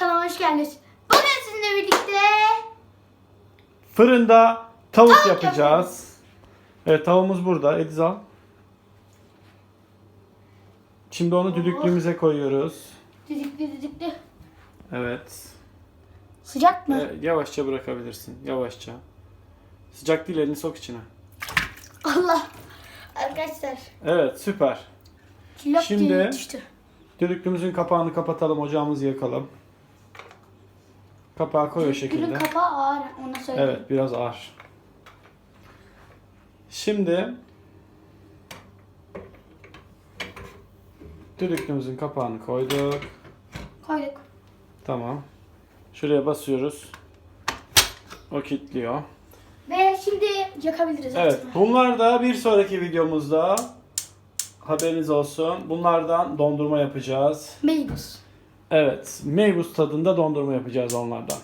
Kanalıma hoş geldiniz. Bugün sizinle birlikte Fırında tavuk Tavuk yapacağız. Evet tavuğumuz burada. Ediz al. Şimdi onu düdüklüğümüze koyuyoruz. düdüklü düdüklü. Evet. Sıcak mı? Ee, yavaşça bırakabilirsin. Yavaşça. Sıcak değil elini sok içine. Allah. Arkadaşlar. Evet süper. Kilop Şimdi-. Düdüklüğümüzün kapağını kapatalım. Ocağımızı yakalım. Kapağı koy o Gülün şekilde. kapağı ağır. Ona söyleyeyim. Evet biraz ağır. Şimdi düdüklüğümüzün kapağını koyduk. Koyduk. Tamam. Şuraya basıyoruz. O kilitliyor. Ve şimdi yakabiliriz. Evet. altını. Bunlar da bir sonraki videomuzda haberiniz olsun. Bunlardan dondurma yapacağız. Meybuz. Evet. Meybuz tadında dondurma yapacağız onlardan.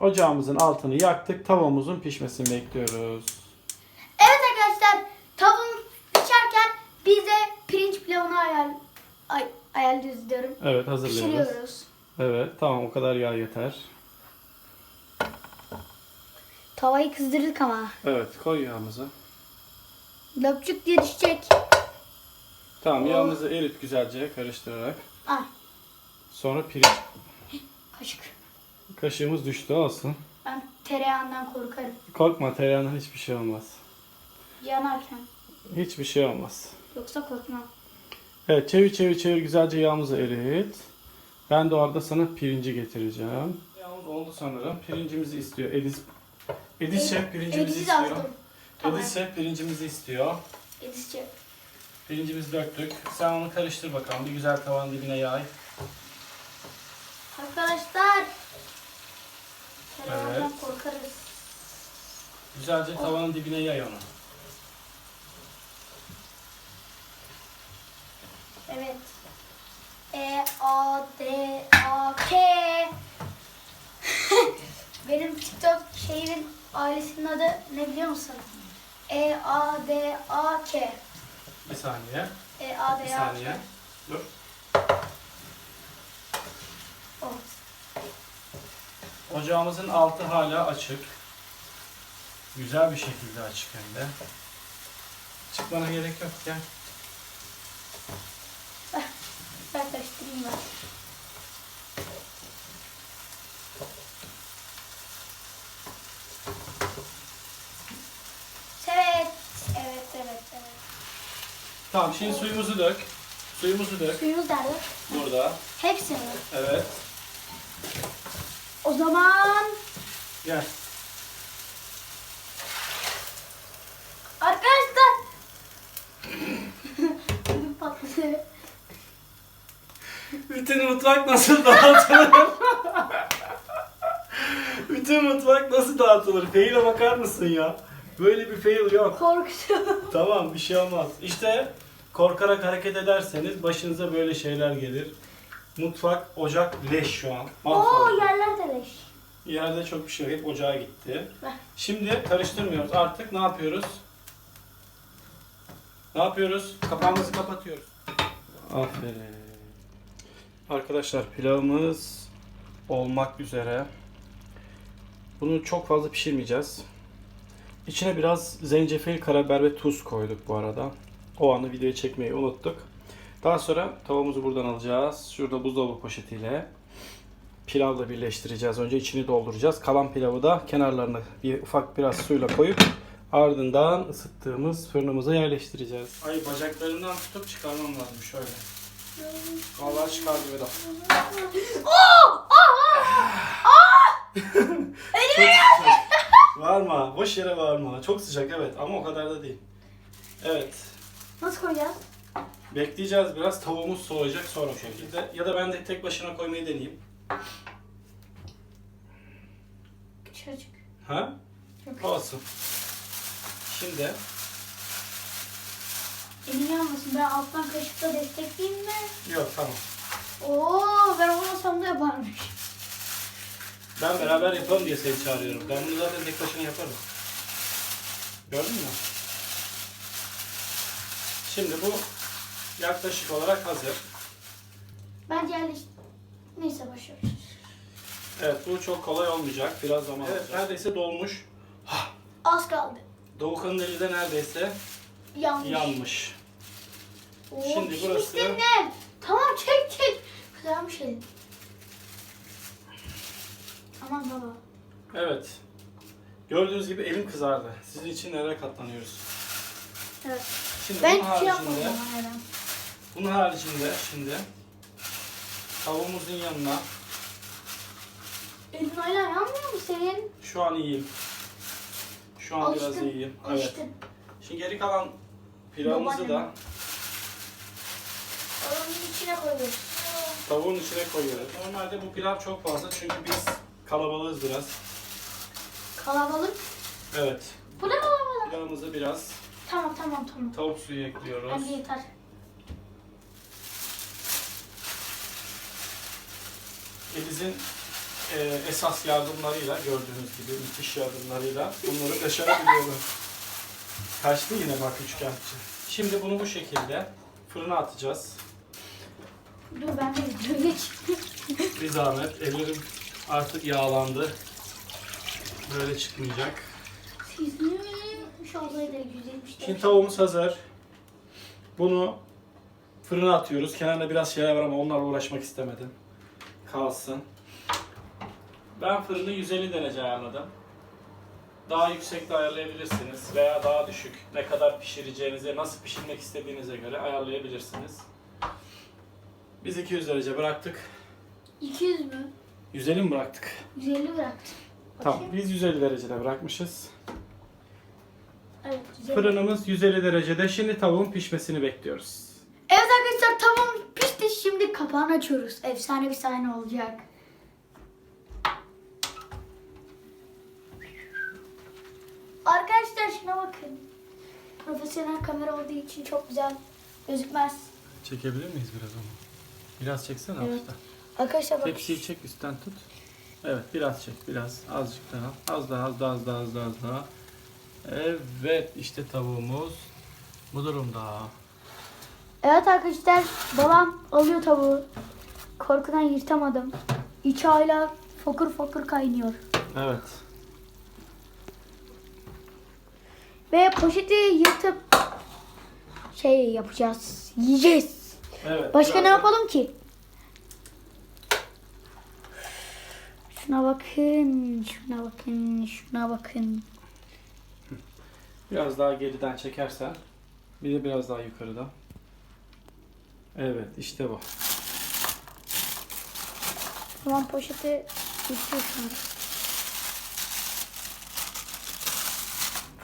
Ocağımızın altını yaktık. Tavamızın pişmesini bekliyoruz. Evet arkadaşlar. Tavuğum pişerken biz de pirinç pilavını ayar, ay, ayarlıyoruz diyorum. Evet hazırlıyoruz. Pişiriyoruz. Evet tamam o kadar yağ yeter. Tavayı kızdırdık ama. Evet koy yağımızı. Löpçük diye düşecek. Tamam yağımızı erit güzelce karıştırarak. Ah Sonra pirinç. kaşık. Kaşığımız düştü olsun. Ben tereyağından korkarım. Korkma tereyağından hiçbir şey olmaz. Yanarken. Hiçbir şey olmaz. Yoksa korkmam. Evet çevir çevir çevir güzelce yağımızı erit. Ben de orada sana pirinci getireceğim. Yağımız oldu sanırım. Pirincimizi istiyor. Edis Edis şef pirincimizi de istiyor. aldım. Tamam. Edis şef pirincimizi istiyor. Edis'ci. Pirincimizi döktük. Sen onu karıştır bakalım. Bir güzel tavanın dibine yay. Arkadaşlar. Tereyağından Evet. korkarız. Güzelce tavanın dibine yay onu. Evet. E A D A K Benim TikTok şeyimin ailesinin adı ne biliyor musun? E A D A K Bir saniye. E A Bir D A saniye. K Dur. O. Ocağımızın altı hala açık. Güzel bir şekilde açık hem de. Çıkmana gerek yok gel. Ben karıştırayım ben. Evet. Evet, evet, evet. Tamam şimdi suyumuzu dök. Suyumuzu dök. Suyumuz nerede? Burada. Hepsi mi? Evet. O zaman Gel. arkadaşlar patladı. Bütün mutfak nasıl dağıtılır? Bütün mutfak nasıl dağıtılır? Fail'e bakar mısın ya? Böyle bir fail yok. Korktum. Tamam bir şey olmaz. İşte korkarak hareket ederseniz başınıza böyle şeyler gelir. Mutfak, ocak leş şu an. Oo Mahvoldu. yerler de. Yerde çok bir şey yok. Hep ocağa gitti. Şimdi karıştırmıyoruz. Artık ne yapıyoruz? Ne yapıyoruz? Kapağımızı kapatıyoruz. Aferin. Arkadaşlar pilavımız olmak üzere. Bunu çok fazla pişirmeyeceğiz. İçine biraz zencefil, karabiber ve tuz koyduk bu arada. O anı videoyu çekmeyi unuttuk. Daha sonra tavamızı buradan alacağız. Şurada buzdolabı poşetiyle pilavla birleştireceğiz. Önce içini dolduracağız. Kalan pilavı da kenarlarına bir ufak biraz suyla koyup ardından ısıttığımız fırınımıza yerleştireceğiz. Ay bacaklarından tutup çıkarmam lazım şöyle. Vallahi çıkardı Vedat. Çok sıcak. Varma. Boş yere varma. Çok sıcak evet ama o kadar da değil. Evet. Nasıl koyacağız? Bekleyeceğiz biraz. Tavuğumuz soğuyacak sonra o şekilde. Ya da ben de tek başına koymayı deneyeyim. Küçücük. Ha? Çok Olsun. Şimdi Elim yanmasın. Ben alttan kaşıkla destekleyeyim mi? yok tamam. Oo ben olmasam da yaparmış. Ben beraber yapalım diye seni çağırıyorum. Ben bunu zaten tek başına yaparım. Gördün mü? Şimdi bu yaklaşık olarak hazır. Bence yerleşti. Neyse boşver. Evet bu çok kolay olmayacak. Biraz zaman evet, neredeyse dolmuş. Az kaldı. Doğukan'ın eli de neredeyse Yanmış. yanmış. Oo, Şimdi pişmiş burası- senin. Tamam çek çek. Kızarmış elin. Aman baba. Evet. Gördüğünüz gibi elim kızardı. Sizin için nereye katlanıyoruz. Evet. Şimdi Ben bunun hiç şey yapmadım haricinde, ama herhalde. bunun haricinde şimdi tavuğumuzun yanına Elin hala yanmıyor mu senin? şu an iyiyim. Şu an biraz Alıştın, iyiyim. Evet. Alıştın. Şimdi geri kalan pilavımızı da. Onun içine koyuyoruz. tavuğun içine koyuyoruz. Normalde bu pilav çok fazla çünkü biz kalabalığız biraz. Kalabalık. Evet. Bu ne kalabalık? Pilavımıza biraz Tamam tamam tamam. tavuk suyu ekliyoruz. Bence yeter. Eliz'in e, esas yardımlarıyla gördüğünüz gibi müthiş yardımlarıyla bunları başarabiliyorum. Kaçtı yine bak üçkağıtçı. Şimdi bunu bu şekilde fırına atacağız. Dur ben de videoya geç. Bir zahmet ellerim artık yağlandı. Böyle çıkmayacak. Sizin olsaydı güzelmiş. Şimdi tavuğumuz hazır. Bunu fırına atıyoruz. Kenarında biraz şeyler var ama onlarla uğraşmak istemedim. Kalsın. Ben fırını 150 derece ayarladım. Daha yüksek de ayarlayabilirsiniz veya daha düşük. Ne kadar pişireceğinize, nasıl pişirmek istediğinize göre ayarlayabilirsiniz. Biz 200 derece bıraktık. 200 mü? 150 mi bıraktık? 150 bıraktım. Tamam, Bakayım. biz 150 derecede bırakmışız. Evet 150. Fırınımız 150 derecede. Şimdi tavuğun pişmesini bekliyoruz. Evet arkadaşlar tamam pişti. Şimdi kapağını açıyoruz. Efsane bir sahne olacak. Arkadaşlar şuna bakın. Profesyonel kamera olduğu için çok güzel gözükmez. Çekebilir miyiz biraz onu? Biraz çeksene Evet. hafiften. Arkadaşlar bak. Tepsiyi çek üstten tut. Evet biraz çek biraz. Azıcık daha. Az daha az daha az daha az daha az daha. Evet işte tavuğumuz bu durumda. Evet arkadaşlar babam alıyor tavuğu. Korkudan yırtamadım. İçi hala fokur fokur kaynıyor. Evet. Ve poşeti yırtıp şey yapacağız. Yiyeceğiz. Evet. Başka ne yapalım ki? Şuna bakın, şuna bakın, şuna bakın. Biraz daha geriden çekersen. Bir de biraz daha yukarıda. Evet işte bu. Tamam poşeti yırtıyor şimdi.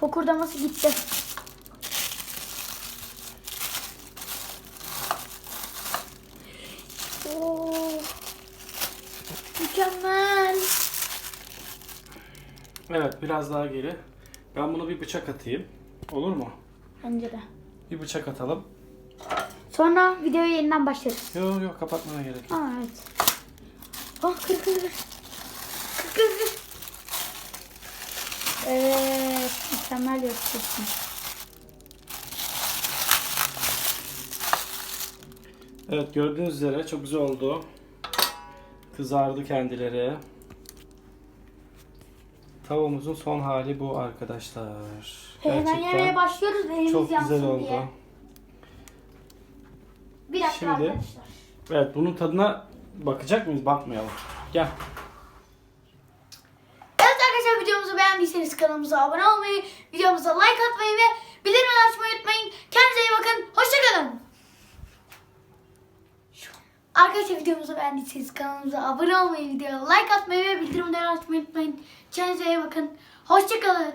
Fokurdaması gitti. Oo. Mükemmel. Evet biraz daha geri. Ben bunu bir bıçak atayım. Olur mu? Bence de. Bir bıçak atalım. Sonra videoyu yeniden başlarız. Yok yok kapatmana gerek yok. Aa evet. Ah kır kır kır. Kır kır kır. Evet. Mükemmel yapıyorsun. Evet gördüğünüz üzere çok güzel oldu. Kızardı kendileri. Tavuğumuzun son hali bu arkadaşlar. Hemen yemeye başlıyoruz elimiz çok yansın güzel oldu. diye. Bir dakika Şimdi- arkadaşlar. Evet bunun tadına bakacak mıyız? Bakmayalım. Gel. Evet arkadaşlar videomuzu beğendiyseniz kanalımıza abone olmayı, videomuza like atmayı ve bildirimleri açmayı unutmayın. Kendinize iyi bakın. Hoşçakalın. Arkadaşlar videomuzu beğendiyseniz kanalımıza abone olmayı, videoya like atmayı ve bildirimleri açmayı unutmayın. Kendinize iyi bakın. Hoşçakalın.